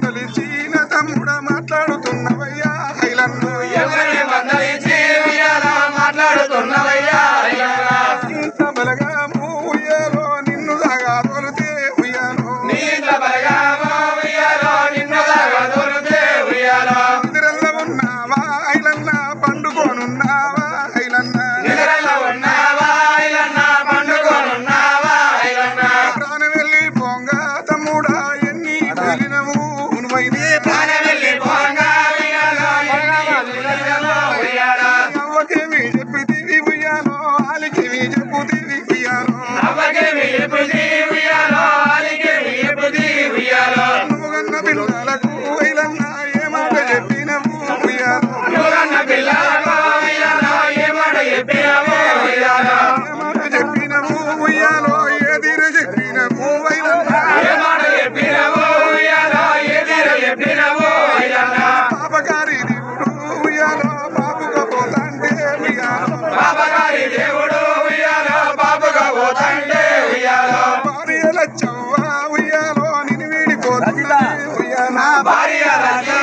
feliz. ना भारिया राजा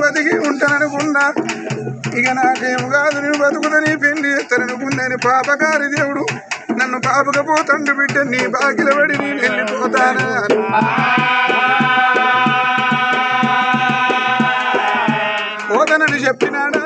బతికి ఉంటాననుకున్నా. ఇక నాకేం కాదు నేను బతుకుదని పెళ్ళి చేస్తాననుకున్నాను పాపకారి దేవుడు నన్ను పాపకపోతండు బిడ్డ నీ బాకిల పడి నేను వెళ్ళిపోతానా? పోతానని చెప్పినాడా?